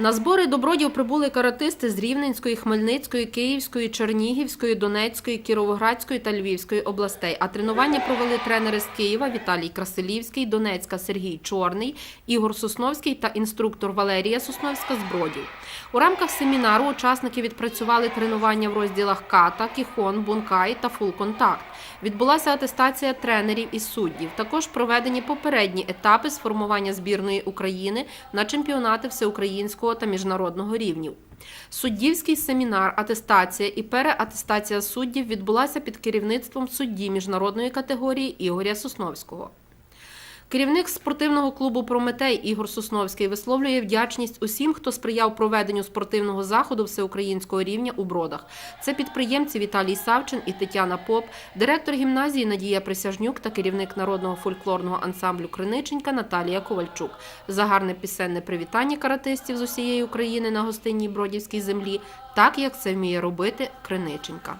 На збори добродів прибули каратисти з Рівненської, Хмельницької, Київської, Чернігівської, Донецької, Кіровоградської та Львівської областей. А тренування провели тренери з Києва Віталій Красилівський, Донецька Сергій Чорний, Ігор Сосновський та інструктор Валерія Сосновська з Бродів. У рамках семінару учасники відпрацювали тренування в розділах ката, кіхон, бункай та фулконтакт. Відбулася атестація тренерів і суддів. Також проведені попередні етапи сформування збірної України на чемпіонати всеукраїнського та міжнародного рівнів. Суддівський семінар, атестація і переатестація суддів відбулася під керівництвом судді міжнародної категорії Ігоря Сосновського. Керівник спортивного клубу Прометей Ігор Сосновський висловлює вдячність усім, хто сприяв проведенню спортивного заходу всеукраїнського рівня у бродах. Це підприємці Віталій Савчин і Тетяна Поп, директор гімназії Надія Присяжнюк та керівник народного фольклорного ансамблю Криниченька Наталія Ковальчук. За гарне пісенне привітання каратистів з усієї України на гостинній бродівській землі, так як це вміє робити Криниченька.